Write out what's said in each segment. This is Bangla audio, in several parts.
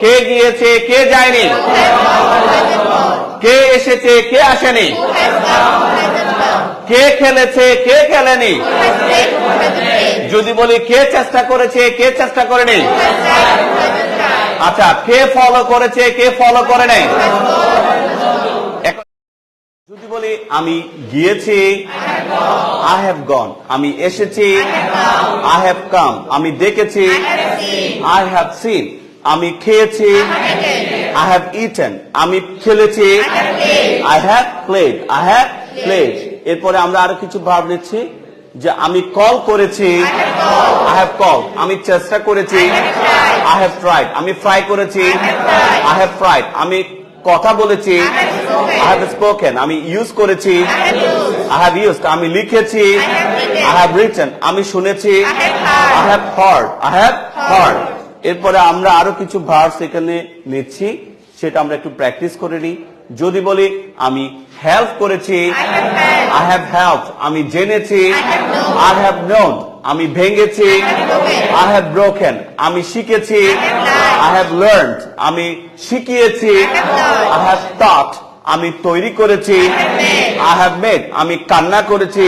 কে গিয়েছে, কে যায়নি? কে এসেছে, কে আসেনি? কে খেলেছে, কে খেলেনি? যদি বলি কে চেষ্টা করেছে, কে চেষ্টা করেনি? আচ্ছা কে ফলো করেছে, কে ফলো করে নাই? যদি বলি আমি গিয়েছি আই হ্যাভ গন আমি এসেছি আই হ্যাভ কাম আমি দেখেছি আই হ্যাভ সিন আমি খেয়েছি আই হ্যাভ ইটেন আমি খেলেছি I have played I have played এরপরে আমরা আরও কিছু ভাব নিচ্ছি যে আমি কল করেছি আই হ্যাভ কল আমি চেষ্টা করেছি আই হ্যাভ ট্রাইড আমি ফ্রাই করেছি আই হ্যাভ ফ্রাইড আমি কথা বলেছি আই হ্যাভ স্পোকেন আমি ইউজ করেছি আই হ্যাভ ইউজ আমি লিখেছি আই হ্যাভ রিটেন আমি শুনেছি I have heard I have heard এরপরে আমরা আরও কিছু ভার্স এখানে নিচ্ছি সেটা আমরা একটু প্র্যাকটিস করে নিই যদি বলি আমি হেল্প করেছি আই হ্যাভ হেল্প আমি জেনেছি আই হ্যাভ নোন আমি ভেঙেছি আই হ্যাভ ব্রোকেন আমি শিখেছি আই হ্যাভ লার্ন আমি শিখিয়েছি আই হ্যাভ টট আমি তৈরি করেছি আই হ্যাভ মেড আমি কান্না করেছি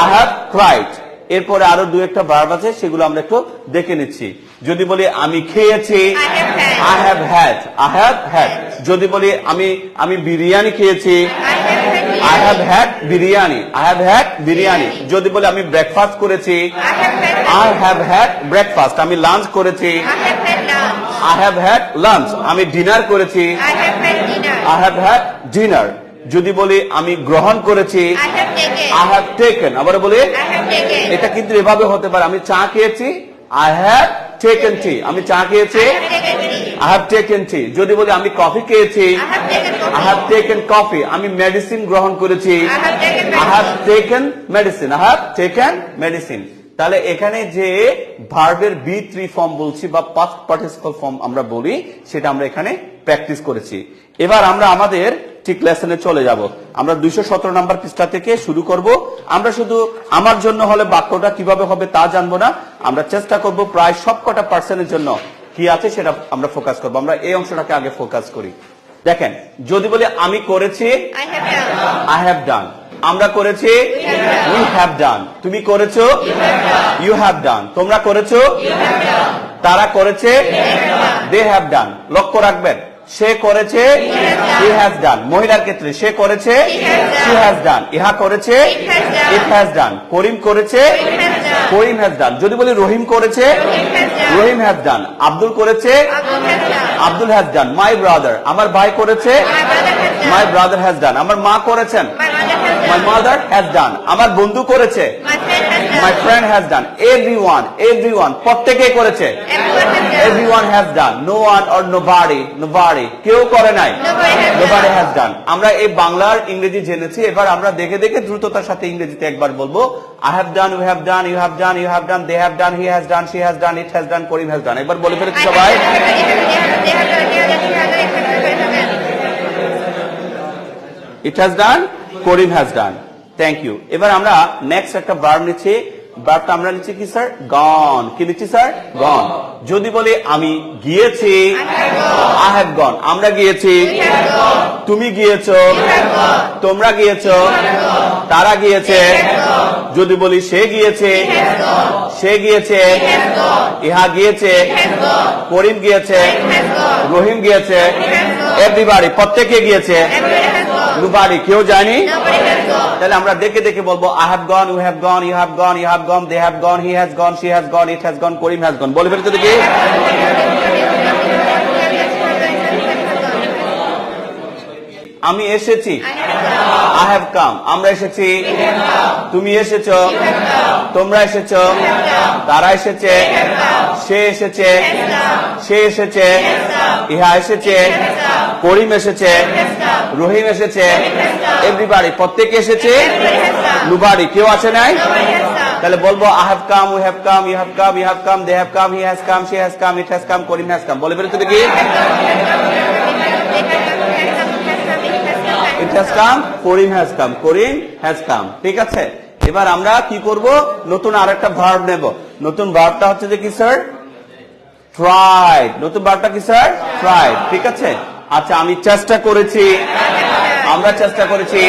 আই হ্যাভ ক্রাইড এরপরে আরও দু একটা ভার্ব আছে সেগুলো আমরা একটু দেখে নিচ্ছি যদি বলি আমি খেয়েছি I have had I have had যদি বলি আমি আমি বিরিয়ানি খেয়েছি I have had biryani I have had biryani যদি বলি আমি ব্রেকফাস্ট করেছি আই হ্যাভ হ্যাড ব্রেকফাস্ট আমি লাঞ্চ করেছি আই হ্যাভ হ্যাড লাঞ্চ আমি ডিনার করেছি আই হ্যাভ হ্যাড ডিনার যদি বলি আমি গ্রহণ করেছি আই হ্যাভ টেকেন আবার বলি এটা কিন্তু এভাবে হতে পারে। আমি চা খেয়েছি আই হ্যাভ টেকেন টি আমি চা খেয়েছি আই হ্যাভ টেকেন টি যদি বলি আমি কফি খেয়েছি আই হ্যাভ টেকেন কফি আমি মেডিসিন গ্রহণ করেছি। I have taken medicine I have taken medicine তাহলে এখানে যে ভার্বের বি থ্রি ফর্ম বলছি বা পাস্ট পার্টিসিপাল ফর্ম আমরা বলি সেটা আমরা এখানে প্র্যাকটিস করেছি। এবার আমরা আমাদের ঠিক লেসনে চলে যাব। আমরা দুইশো সতেরো নাম্বার পৃষ্ঠা থেকে শুরু করব। আমরা শুধু আমার জন্য হলে বাক্যটা কীভাবে হবে তা জানব না। আমরা চেষ্টা করব প্রায় সবকটা পার্সনের জন্য কি আছে সেটা আমরা ফোকাস করব। আমরা এই অংশটাকে আগে ফোকাস করি। দেখেন যদি বলি আমি করেছি আই হ্যাভ ডান আমরা করেছি উই হ্যাভ ডান তুমি করেছ ইউ হ্যাভ ডান তোমরা করেছ তারা করেছে দে হ্যাভ ডান লক্ষ্য রাখবেন সে করেছে হি হ্যাজ ডান মহিলার ক্ষেত্রে সে করেছে শি হ্যাজ ডান ইহা করেছে ইট হ্যাজ ডান করিম করেছে করিম হ্যাজ ডান যদি বলি রহিম করেছে রহিম হ্যাজ ডান আব্দুল করেছে Abdul has done my brother আমার ভাই করেছে মাই ব্রাদার হ্যাজ ডান আমার মা করেছেন মাই মাদার হ্যাজ ডান আমার বন্ধু করেছে my friend has done everyone everyone প্রত্যেকে করেছে। Everyone has done no one or nobody nobody কেউ করে নাই। নো বাড়ি হ্যাজ ডান আমরা এই বাংলার ইংরেজি জেনেছি। এবার আমরা দেখে দেখে দ্রুততার সাথে ইংরেজিতে একবার বলব। I have done you have done you have done you have done they have done he has done she has done it has done Karim has done একবার বলে ফেলেছি সবাই। It has done Karim has done thank you এবার আমরা নেক্সট একটা ভার্ব নিচ্ছি। ভার্বটা আমরা নিচ্ছি কি স্যার গন কি নিচ্ছি স্যার গন যদি বলি, আমি গিয়েছি। আই হ্যাভ গন আমরা গিয়েছি। তুমি গিয়েছো। তোমরা গিয়েছো। তারা গিয়েছে। যদি বলি, সে গিয়েছে। সে গিয়েছে। ইহা গিয়েছে। করিম গিয়েছে। রহিম গিয়েছে। এভরিবাড়ি প্রত্যেকে গিয়েছে। নুবাড়ি কেউ যায়নি? তাহলে আমরা দেখে দেখে বলব I have gone you have gone you have gone you have gone they have gone he has gone she has gone it has gone Karim has gone বলে ফেলতে দেখি আমি এসেছি। আই হ্যাভ কাম আমরা এসেছি। তুমি এসেছ। তোমরা এসেছ। তারা এসেছে। সে এসেছে। সে এসেছে। ইহা এসেছে। করিম এসেছে। রহিম এসেছে। এভরিবাড়ি, প্রত্যেকে এসেছে। নুবাড়ি, কেউ আসে নাই? তাহলে বলব I come we have come you have come you have come they have come he has come has come it has come Karim has come বলে ফেলেছো দেখি। It has come Karim has come Karim has come ঠিক আছে? এবার আমরা কি করব? নতুন আরেকটা ভার্ব নেব। নতুন ভার্বটা হচ্ছে যে কি স্যার ট্রাইড নতুন বারটা কি স্যার ট্রাইড ঠিক আছে? আচ্ছা আমি চেষ্টা করেছি। আমরা চেষ্টা করেছি।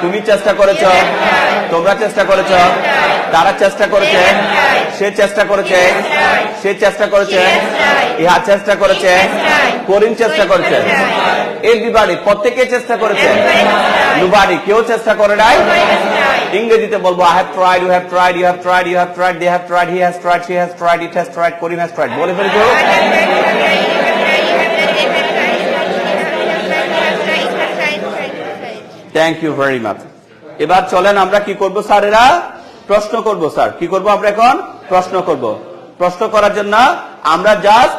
তুমি চেষ্টা করেছ। তোমরা চেষ্টা করেছ। তারা চেষ্টা করেছে। সে চেষ্টা করেছে। সে চেষ্টা করেছে। ইহা চেষ্টা করেছে। করিম চেষ্টা করেছে। এভরিবাডি প্রত্যেকে চেষ্টা করেছে। নুবাডি কেউ চেষ্টা করে নাই? ইংরেজিতে বলব I have tried you have tried you have tried you have tried they have tried he has tried she has tried it has tried Karim has tried বলে ফেলছো থ্যাংক ইউ ভেরি মাচ এবার চলেন আমরা কি করব, স্যারেরা? প্রশ্ন করব, স্যার। কি করব আমরা এখন? প্রশ্ন করব। প্রশ্ন করার জন্য আমরা জাস্ট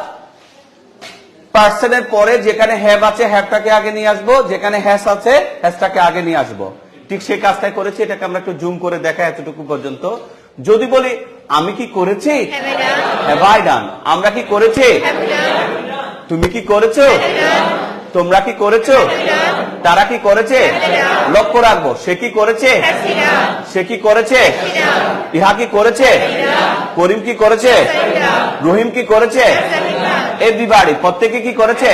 পার্সনের পরে যেখানে হ্যাভ আছে হ্যাভটাকে আগে নিয়ে আসব, যেখানে হ্যাস আছে হ্যাসটাকে আগে নিয়ে আসব। ঠিক সেই কাজটাই করেছি এটাকে আমরা একটু জুম করে দেখা এতটুকু পর্যন্ত। যদি বলি আমি কি করেছি? ডান আমরা কি করেছি? তুমি কি করেছ? তোমরা কি করেছ? তারা কি করেছে? লক্ষ্য রাখব সে কি করেছে? সে কি করেছে? ইহা কি করেছে? করিম কি করেছে? রহিম কি করেছে? এভরিবাড়ি প্রত্যেকে কি করেছে?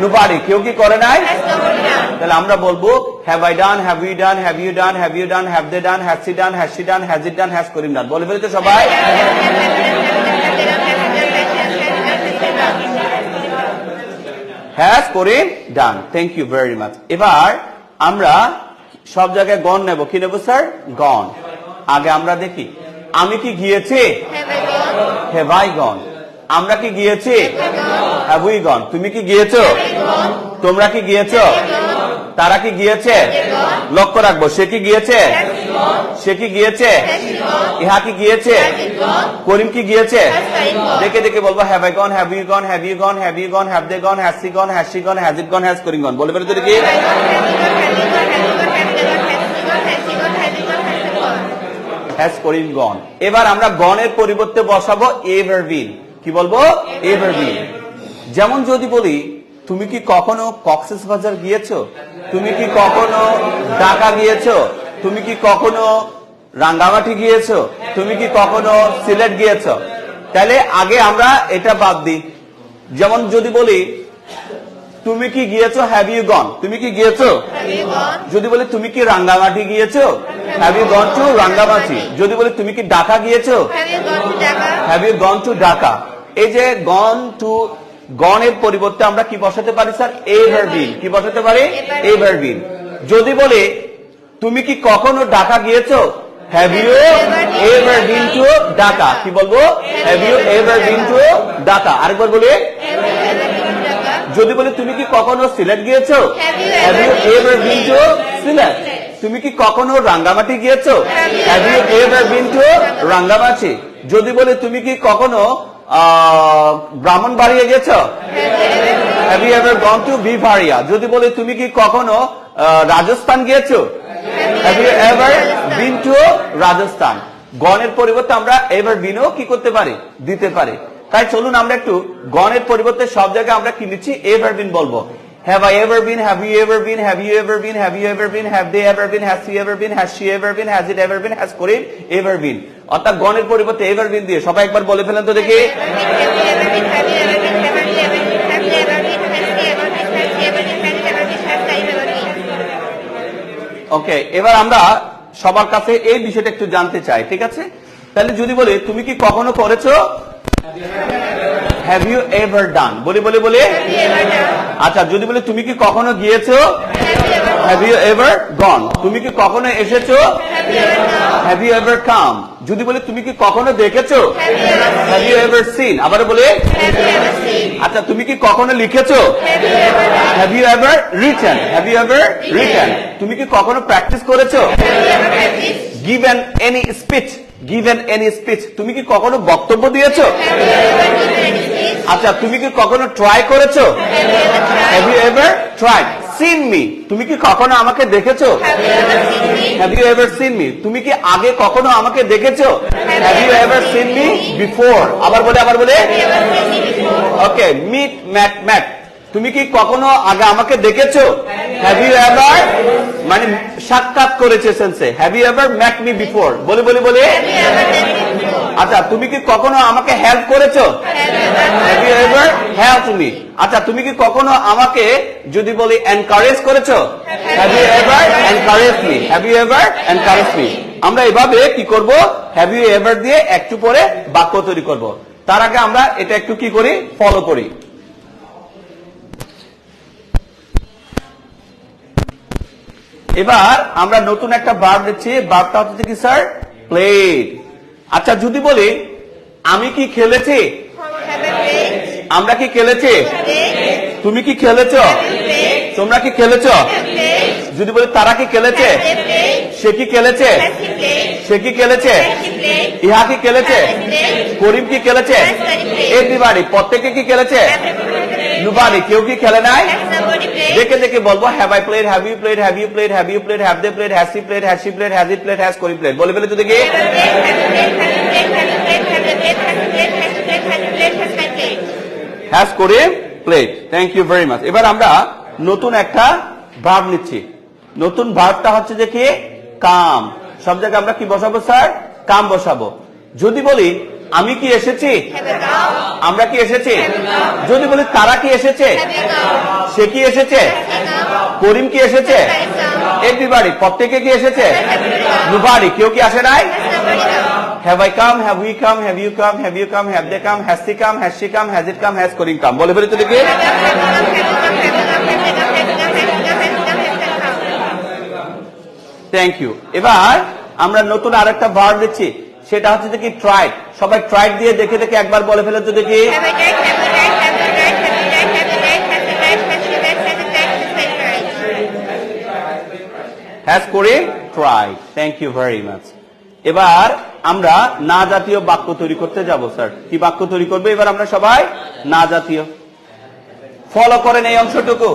নুবাড়ি কেউ কি করে নাই? তাহলে আমরা বলব have I done have you done have you done have you done have they done have she done has she done has it done has Karim done বলে ফেলতে সবাই। Has Karim done thank you very much এবার আমরা সব জায়গায় গণ নেব। কি নেব স্যার গণ আগে আমরা দেখি। আমি কি গিয়েছি? হ্যাভ আই গন আমরা কি গিয়েছি? গন তুমি কি গিয়েছো? তোমরা কি গিয়েছো? তারা কি গিয়েছে? লক্ষ্য রাখব, সে কি গিয়েছে? সে কি গিয়েছে? ইহা কি গিয়েছে? করিম কি গিয়েছে? দেখে দেখে বলব have I gone have you gone have you gone have you gone have they gone has gone has she has বলে ফেলে তো দেখি। হ্যাজ করিম গন এবার আমরা গনের পরিবর্তে বসাবো এভার বিন কি বলব? এভার বিন যেমন যদি বলি তুমি কি কখনো কক্সেস বাজার গিয়েছো? তুমি কি কখনো ঢাকা গিয়েছো? তুমি কি কখনো রাঙ্গামাটি গিয়েছো? তুমি কি কখনো সিলেট গিয়েছো? তাহলে আগে আমরা এটা বাদ দিই। যেমন যদি বলি তুমি কি গিয়েছো? হ্যাভ ইউ গন তুমি কি গিয়েছো? যদি বলি তুমি কি রাঙ্গামাটি গিয়েছো? Have you gone to Rangamati যদি বলি তুমি কি ঢাকা গিয়েছো? Have you gone to Dhaka এই যে গন টু গনের পরিবর্তে আমরা কি বসাতে পারি স্যার? এভার বিন কি বসাতে পারি? এভার বিন যদি বলে তুমি কি কখনো ঢাকা গিয়েছো? Have you ever been to Dhaka কি বলব? Have you ever been to Dhaka আরেকবার বলি। যদি বলি তুমি কি কখনো সিলেট গিয়েছো? Have you ever been to Sylhet? তুমি কি কখনো রাঙ্গামাটি গিয়েছো? Have you ever been to Rangamati? যদি বলে তুমি কি কখনো ব্রাহ্মণবাড়িয়া গেছ? Have you ever gone to বিভারিয়া যদি বলি তুমি কি কখনো রাজস্থান গিয়েছো? Have you ever been to Rajasthan? গণের পরিবর্তে আমরা এভার বিনও কি করতে পারি? দিতে পারি। তাই চলুন আমরা একটু গণের পরিবর্তে সব জায়গায় আমরা কি নিচ্ছি? এভার বিন বলব। Have I ever been? Have you ever been? Have you ever been? Have you ever been? Have they ever been? Has he ever been? Has she ever been? Has it ever been? Has Karim ever been? অর্থাৎ গণের পরিবর্তে এভার বিন দিয়ে সবাই একবার বলে ফেলেন তো দেখি ওকে এবার আমরা সবার কাছে এই বিষয়টা একটু জানতে চাই ঠিক আছে তাহলে যদি বলি তুমি কি কখনো করেছ হ্যাভ ইউ এভার ডান বলি বলি বলি আচ্ছা যদি বলি তুমি কি কখনো গিয়েছো হ্যাভ ইউ এভার গন তুমি কি কখনো এসেছ হ্যাভ ইউ এভার কাম যদি বলি তুমি কি কখনো দেখেছ হ্যাভ ইউ এভার সিন আবার বলে আচ্ছা তুমি কি কখনো লিখেছো have you ever written have you ever written তুমি কি কখনো প্র্যাকটিস করেছ given any speech given any speech তুমি কি কখনো বক্তব্য দিয়েছ? আচ্ছা তুমি কি কখনো ট্রাই করেছ? Have you ever try seen me তুমি কি কখনো আমাকে দেখেছ? Have you ever seen me তুমি কি আগে কখনো আমাকে দেখেছ? Have you ever seen me before আবার বলে আবার বলে? ওকে মিট ম্যাট ম্যাট তুমি কি কখনো আগে আমাকে দেখেছ? হ্যাভ ইউ এভার মানে সাক্ষাৎ করেছে সেন্সে have you ever met me before বলে বলে বলে। আচ্ছা তুমি কি কখনো আমাকে হেল্প করেছ? Have you ever helped me? আচ্ছা তুমি কি কখনো আমাকে যদি বলি এনকারেজ করেছ? Have you ever encouraged me? Have you ever encouraged me? আমরা এভাবে কি করব? হ্যাভ ইউ এভার দিয়ে একটু পরে বাক্য তৈরি করব। তার আগে আমরা এটা একটু কি করি? ফলো করি। এবার আমরা নতুন একটা বার দিচ্ছি বারটা হচ্ছে কি স্যার? প্লেড আচ্ছা যদি বলি আমি কি খেলেছি? আমরা কি খেলেছি? তুমি কি খেলেছ? তোমরা কি খেলেছ? যদি বলি তারা কি খেলেছে? সে কি খেলেছে? সে কি খেলেছে? ইহা কি খেলেছে? করিম কি খেলেছে? এভরিবাডি প্রত্যেকে কি খেলেছে? নুবাডি কেউ কি খেলে নাই দেখে দেখে বলব have I played have you played have you played have you played have they played has she played has she played has it played has Karim played বলে ফেলে তো দেখি has Karim played thank you very much এবার আমরা নতুন একটা ভাব নিচ্ছি নতুন ভাবটা হচ্ছে যে কি কাম সব জায়গায় আমরা কি বসাবো স্যার কাম বসাবো যদি বলি আমি কি এসেছি? আমরা কি এসেছি? যদি বলি তারা কি এসেছে? সে কি এসেছে? করিম কি এসেছে? এভরিবাড়ি, প্রত্যেকে কি এসেছে? দুবারি কেউ কি আসে নাই? Have I come have we come have you come have you come have they come has she come has she come has it come has Karim come বলে ফেলি তো দেখি। থ্যাংক ইউ এবার আমরা নতুন আরেকটা ভার দিচ্ছি। সেটা হচ্ছে যে কি ট্রাইড সবাই ট্রাইড দিয়ে দেখে দেখে একবার বলে ফেলে তো দেখি has Karim tried thank you very much এবার আমরা না জাতীয় বাক্য তৈরি করতে যাব স্যার কি বাক্য তৈরি করবে এবার আমরা সবাই না জাতীয় ফলো করেন এই অংশটুকু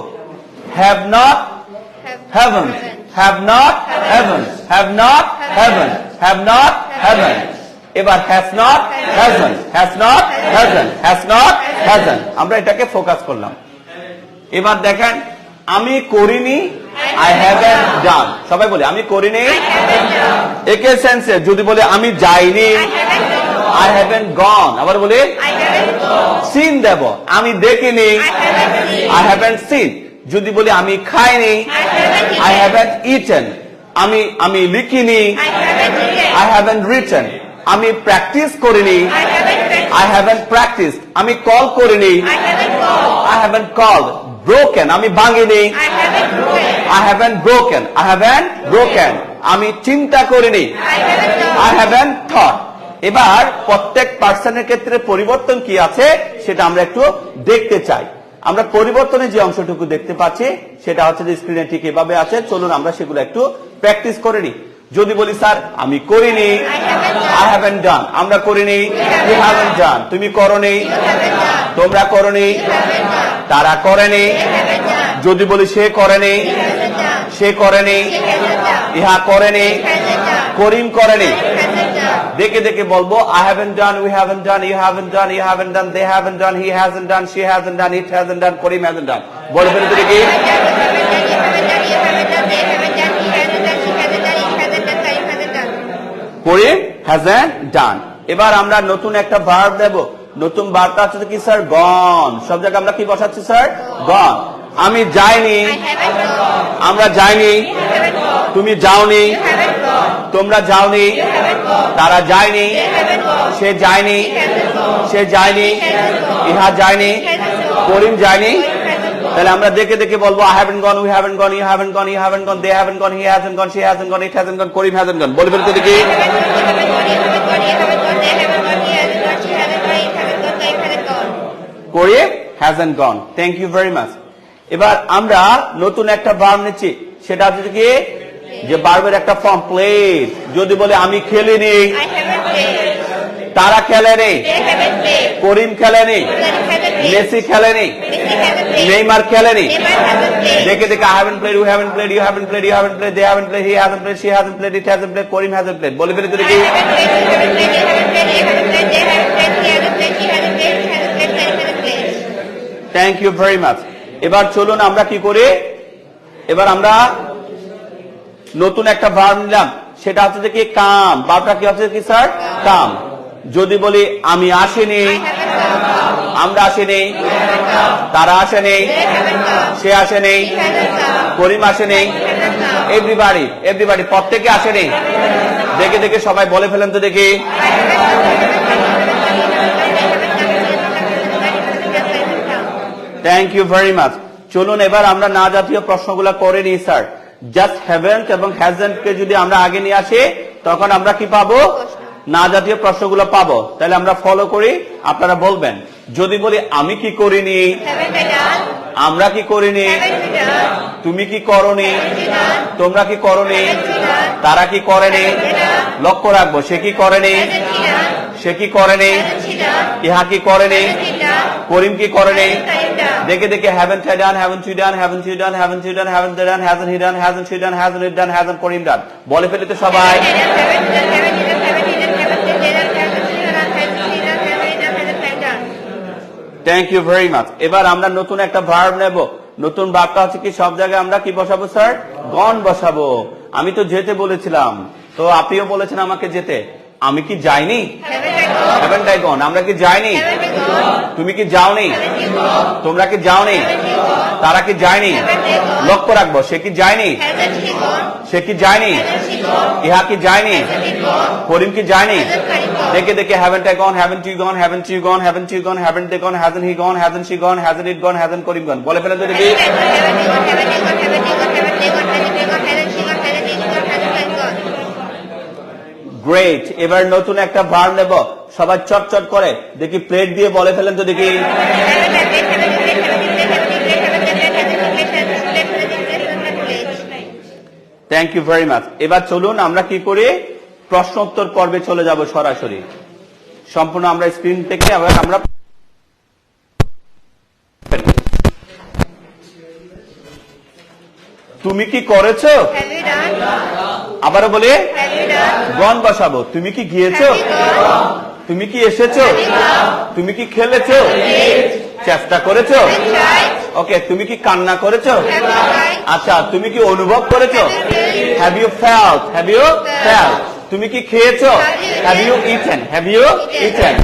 have not heaven have not heaven. Have not heaven. Have not heaven. এবার has not heaven. Has not heaven. Has not heaven. আমরা এটাকে ফোকাস করলাম। এবার দেখেন আমি করিনি আই হ্যাভেন ডান সবাই বলে আমি করিনি একে সেন্সে যদি বলে আমি যাইনি আই হ্যাভেন গন আবার বলে সিন দেব। আমি দেখিনি আই হ্যাভেন সিন যদি বলি আমি খাইনি আই হ্যাভেন ইটেন আমি আমি লিখিনি আই হ্যাভেন রিটেন আমি প্র্যাকটিস করিনি আই হ্যাভেন প্র্যাকটিস আমি কল করিনি আই হ্যাভেন কল ব্রোকেন আমি ভাঙিনি I haven't broken I haven't broken আমি চিন্তা করিনি আই হ্যাভেন থট এবার প্রত্যেক পার্সনের ক্ষেত্রে পরিবর্তন কি আছে সেটা আমরা একটু দেখতে চাই আমরা পরিবর্তনের যে অংশটুকু দেখতে পাচ্ছি, সেটা হচ্ছে যে স্ক্রিনে ঠিক এভাবে আছে। চলুন আমরা সেগুলো একটু প্র্যাকটিস করে নিই। যদি বলি, স্যার, আমি করিনি। আই হ্যাভেন ডান আমরা করিনি। ইউ হ্যাভেন ডান তুমি করনি। তোমরা করনি। তারা করেনি। যদি বলি, সে করেনি। সে করেনি। ইহা করেনি। করিম করেনি। দেখে দেখে বলব I haven't done we haven't done you haven't done you haven't done they haven't done he hasn't done she hasn't done it hasn't done Karim hasn't done বলে ফেলে তুই কি করিম হ্যাজেন ডান এবার আমরা নতুন একটা ভার্ব দেব নতুন বার্তা হচ্ছে কি স্যার গন সব জায়গায় আমরা কি বসাচ্ছি স্যার গন আমি যাইনি আমরা যাইনি তুমি যাওনি তোমরা যাওনি তারা যায়নি সে যায়নি সে যায়নি ইহা যায়নি করিম যায়নি তাহলে আমরা দেখে দেখে বলব I haven't gone we haven't gone you haven't gone you haven't gone they haven't gone he haven't gone she haven't gone it haven't gone Karim haven't gone বলে ফেলতে দেখি Karim hasn't gone thank you very much এবার আমরা নতুন একটা ভার্ব নিচ্ছি সেটা হচ্ছে কি যে বার্বের একটা ফর্ম প্লেট যদি বলে আমি খেলিনি তারা খেলেনি করিম খেলেনি মেসি খেলেনি নেইমার খেলেনি দেখে দেখে I haven't played you haven't played you haven't played you haven't played they haven't played he haven't played she haven't played it haven't played Karim haven't played বলে ফেলে তুই কি থ্যাংক ইউ ভেরি মাচ এবার চলুন আমরা কি করি, এবার আমরা নতুন একটা ভার্ব নিলাম। সেটা হচ্ছে যে কি, কাম। ভার্বটা কি হচ্ছে কি, স্যার? কাম। যদি বলি, আমি আসিনি, আমরা আসিনি, তারা আসেনি, সে আসেনি, করিম আসেনি এভরিবাড়ি এভরিবাড়ি প্রত্যেকে আসেনি। দেখে দেখে সবাই বলে ফেলেন তো দেখি। থ্যাংক ইউ ভেরি মাচ চলুন এবার আমরা না জাতীয় প্রশ্নগুলো করে নিই স্যার। জাস্ট হ্যাভেন্ট এবং হ্যাজেন্ট কে যদি আমরা আগে নিয়ে আসি তখন আমরা কি পাবো? না জাতীয় প্রশ্নগুলো পাবো। তাহলে আমরা ফলো করি। আপনারা বলবেন যদি বলি আমি কি করিনি? আমরা কি করিনি? তুমি কি করনি? তোমরা কি করনি? তারা কি করেনি? লক্ষ্য রাখব সে কি করেনি? সে কি করে নেই? ইহা কি করে নেই? করিম কি করে নেই? দেখে দেখে haven't they done haven't they done haven't they done haven't they done haven't they done hasn't he done hasn't they done hasn't he done hasn't Karim done বলে ফেলিতে সবাই। থ্যাংক ইউ ভেরি মাচ এবার আমরা নতুন একটা ভার্ব নেব। নতুন বাক্য আছে কি? সব জায়গায় আমরা কি বসাবো স্যার গন বসাবো। আমি তো যেতে বলেছিলাম। তো আপনিও বলেছেন আমাকে যেতে। আমি কি যাইনি টাই গন আমরা কি যাইনি? তুমি কি যাওনি? তোমরা কি যাওনি তারা কি যায়নি? লক্ষ্য রাখব, সে কি যায়নি? সে কি যায়নি? ইহা কি যায়নি? করিম কি যায়নি? দেখে দেখে haven't I gone haven't you gone haven't you gone haven't you gone haven't they gone hasn't he gone hasn't she gone hasn't it gone hasn't Karim gone বলে ফেলেন তো দেখি Haven't I gone? Haven't you gone? Haven't you gone? Haven't they gone? Haven't they gone? Hasn't she gone? Hasn't he gone? Hasn't I gone? Great এবার নতুন একটা ভার নেব। সবাই চট করে। দেখি প্লেট দিয়ে বলে ফেলেন তো দেখি। থ্যাংক ইউ ভেরি মাছ এবার চলুন আমরা কি করি? প্রশ্ন উত্তর পর্বে চলে যাব সরাসরি। সম্পূর্ণ আমরা স্ক্রিন থেকে আবার আমরা তুমি কি করেছ? আবারও বলে গন বসাবো। তুমি কি গিয়েছো? তুমি কি এসেছ? তুমি কি খেলেছো? চেষ্টা করেছ? ওকে তুমি কি কান্না করেছ? tried? আচ্ছা তুমি কি অনুভব করেছ? Have you felt have you felt তুমি কি খেয়েছো? Have you eaten have you eaten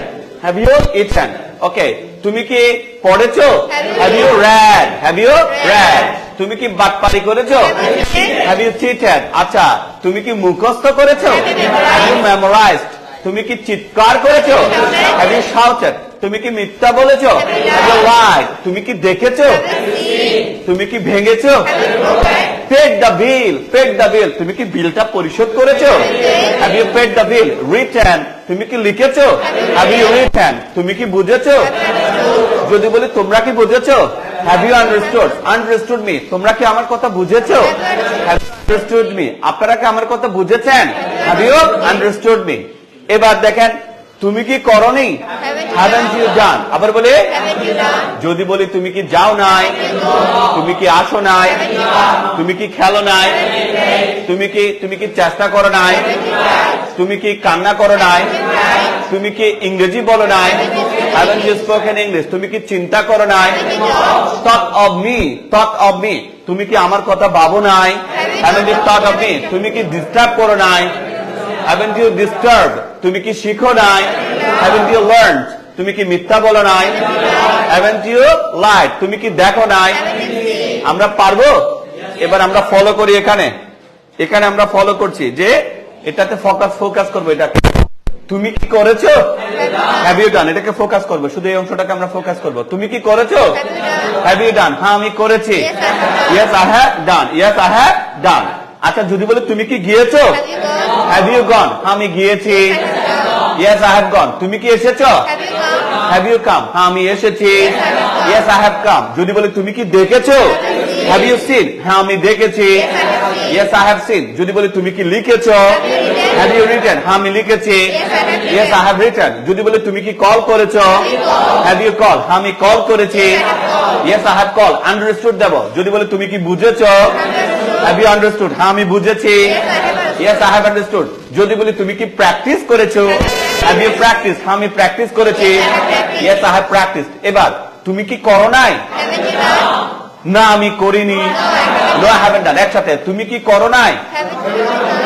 have you eaten okay তুমি কি পড়েছো? Have you read have you read তুমি কি বাটপারি করেছ? হ্যাভ ইউ চিটেড আচ্ছা তুমি কি মুখস্থ করেছ? হ্যাভ ইউ মেমোরাইজড তুমি কি চিৎকার করেছ? হ্যাভ ইউ শাউটেড তুমি কি মিথ্যা বলেছ তুমি কি দেখেছ তুমি কি ভেঙেছো paid the bill paid the bill তুমি কি বিলটা পরিশোধ করেছ have you paid the bill return তুমি কি লিখেছো হ্যাভ ইউ রিটার্ন তুমি কি বুঝেছ যদি বলি তোমরা কি বুঝেছ have you understood understood me তোমরা কি আমার কথা বুঝেছ আন্ডারস্টুড মি আপনারা কি আমার কথা বুঝেছেন হ্যাভ ইউ আন্ডারস্টুড মি এবার দেখেন তুমি কি করনি ইউ ডান আবার বলে? যদি বলি তুমি কি যাও নাই তুমি কি আসো নাই তুমি কি খেলো নাই তুমি কি তুমি কি চেষ্টা করো নাই তুমি কি কান্না করো নাই তুমি কি ইংরেজি বলো নাই হ্যাভেন ইউ স্পোকেন ইংলিশ তুমি কি চিন্তা করো নাই thought of me thought of me তুমি কি আমার কথা ভাবো নাই haven't you thought of me তুমি কি ডিস্টার্ব করো নাই হ্যাভেন ইউ ডিস্টার্ব তুমি কি শিখো নাই? হ্যাভেন ইউ লার্ন তুমি কি মিথ্যা বলো নাই? হ্যাভেন ইউ লাইট তুমি কি দেখো নাই? আমরা পারব? এবার আমরা ফলো করি এখানে। এখানে আমরা ফলো করছি যে এটাতে ফোকাস ফোকাস করব এটাকে। তুমি কি করেছ? হ্যাভ ইউ ডান এটাকে ফোকাস করব। শুধু এই অংশটাকে আমরা ফোকাস করব। তুমি কি করেছ? হ্যাভ ইউ ডান হ্যাঁ আমি করেছি। Yes I have done yes I have done আচ্ছা যদি বলে তুমি কি গিয়েছো হ্যাভ ইউ গন আমি গিয়েছি ইয়েস আই হ্যাভ গন তুমি কি এসেছ? হ্যাভ ইউ কাম হ্যাঁ আমি এসেছি ইয়েস আই হ্যাভ কাম যদি বলে তুমি কি দেখেছ হ্যাভ ইউ সিন হ্যাঁ আমি দেখেছি ইয়েস আই হ্যাভ সিন যদি বলে তুমি কি লিখেছো হ্যাভ ইউ রিটেন হ্যাঁ আমি লিখেছি ইয়েস আই হ্যাভ রিটেন যদি বলে তুমি কি কল করেছ হ্যাভ ইউ কল হ্যাঁ আমি কল করেছি yes I have call understood দেব যদি বলে তুমি কি বুঝেছ হ্যাভ ইউ আন্ডারস্টুড হ্যাঁ আমি বুঝেছি ইয়েস আই হ্যাভ আন্ডারস্টুড যদি বলি, তুমি কি প্র্যাকটিস করেছ হ্যাভ ইউ প্র্যাকটিস আমি প্র্যাকটিস করেছি ইয়েস আই হ্যাভ প্র্যাকটিস এবার, তুমি কি করো নাই? না, আমি করিনি নো আই হ্যাভেন ডান একসাথে, তুমি কি করো নাই?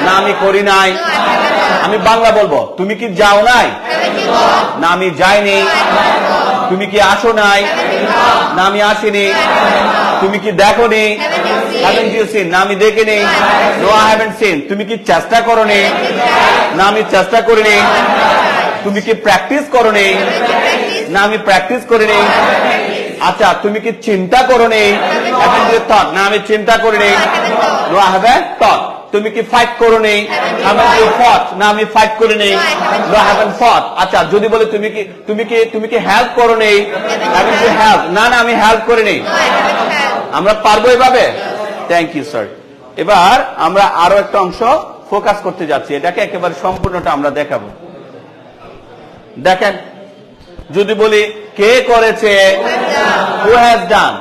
না, আমি করি নাই. আমি বাংলা বলব তুমি কি যাও নাই? না, আমি যাইনি. তুমি কি আসো নাই? না, আমি আসিনি তুমি কি দেখো নি ইউ সিন না আমি দেখিনি। নো আই হ্যাভেন সিন তুমি কি চেষ্টা করো নি? না আমি চেষ্টা করিনি. তুমি কি প্র্যাকটিস করো নি? না আমি প্র্যাকটিস করিনি। আচ্ছা তুমি কি চিন্তা করো নি থট না আমি চিন্তা করিনি। নো আই হ্যাভ থট তুমি কি ফাইট করো নি আমি ফট না আমি ফাইট করিনি No, I haven't no haven ফট আচ্ছা যদি বলে তুমি কি তুমি কি তুমি কি হেল্প করো নি আমি হেল্প না না আমি হেল্প haven't helped. আমরা পারব এভাবে? থ্যাংক ইউ স্যার এবার আমরা আরও একটা অংশ ফোকাস করতে যাচ্ছি। এটাকে একেবারে সম্পূর্ণটা আমরা দেখাবো। দেখেন যদি বলি কে করেছে? হু হ্যাজ ডান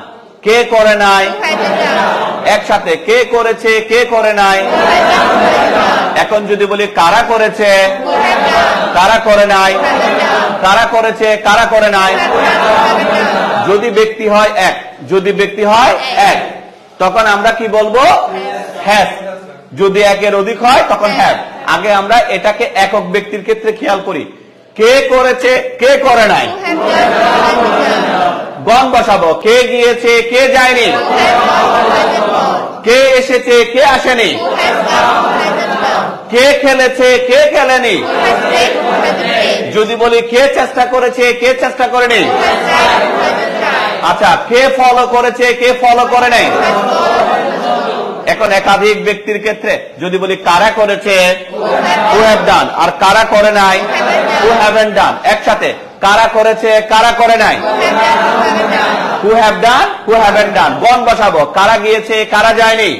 কে করে নাই? একসাথে কে করেছে, কে করে নাই? এখন যদি বলি কারা করেছে? কারা করে নাই? কারা করেছে, কারা করে নাই? যদি ব্যক্তি হয় এক, যদি ব্যক্তি হয় এক, তখন আমরা কি বলব হ্যাস যদি একের অধিক হয়, তখন হ্যাভ আগে আমরা এটাকে একক ব্যক্তির ক্ষেত্রে খেয়াল করি কে করেছে, কে করে নাই? গণ বসাবো কে গিয়েছে, কে যায়নি কে এসেছে, কে আসেনি? কে খেলেছে, কে খেলেনি? যদি বলি কে চেষ্টা করেছে, কে চেষ্টা করেনি? আচ্ছা কে ফলো করেছে, কে ফলো করে নাই? এখন একাধিক ব্যক্তির ক্ষেত্রে যদি বলি কারা করেছে হু হ্যাভ ডান আর কারা করে নাই হু হ্যাভেন ডান একসাথে কারা করেছে, কারা করে নাই who have done who done? Haven't done gone বসাবো কারা গিয়েছে, কারা যায়নি?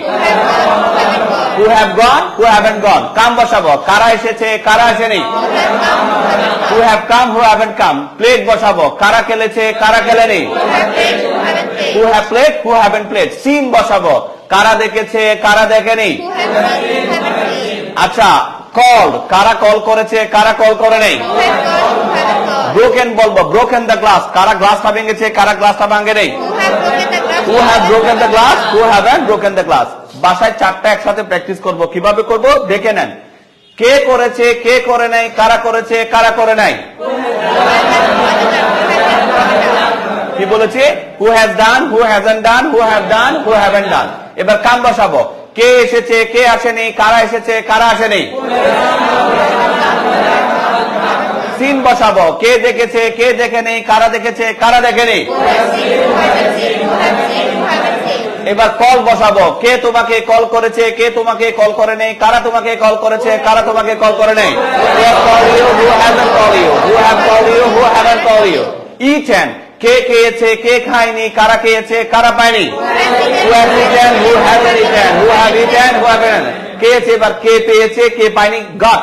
Who have gone? Who haven't gone come বসাবো কারা এসেছে, কারা আসেনি? Who have come who come? Haven't come played বসাবো কারা খেলেছে, কারা খেলেনি? Who have played who haven't played seen বসাবো কারা দেখেছে, কারা দেখেনি? আচ্ছা কল কারা কল করেছে, কারা কল করে নেই ব্রোকেন বলব ব্রোকেন দ্য গ্লাস কারা গ্লাসটা ভেঙেছে কারা গ্লাসটা ভাঙে নেই? Who has broken the glass? Who have broken the glass who have broken the glass বাসায় চারটা একসাথে প্র্যাকটিস করব কীভাবে করব? দেখে নেন। কে করেছে কে করে নাই কারা করেছে কারা করে নাই? কি বলেছে? Who has done who hasn't done who have done who haven't done এবার কাম বসাবো। কে এসেছে কে আসেনি কারা এসেছে কারা আসেনি? সিন বসাবো। কে দেখেছে, কে দেখেনি কারা দেখেছে, কারা দেখেনি? এবার কল বসাবো। কে তোমাকে কল করেছে, কে তোমাকে কল করে নেই, কারা তোমাকে কল করেছে, কারা তোমাকে কল করে নেই? ইচ অ্যান্ড কে খেয়েছে, কে খায়নি, কারা খেয়েছে, কারা পায়নি? কে পেয়েছে, কে পায়নি? গট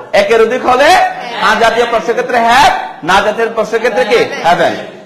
একের অধিক হলে না জাতীয় প্রশ্নের ক্ষেত্রে হ্যাভ না জাতীয় প্রশ্নের ক্ষেত্রে কি? হ্যাভেন।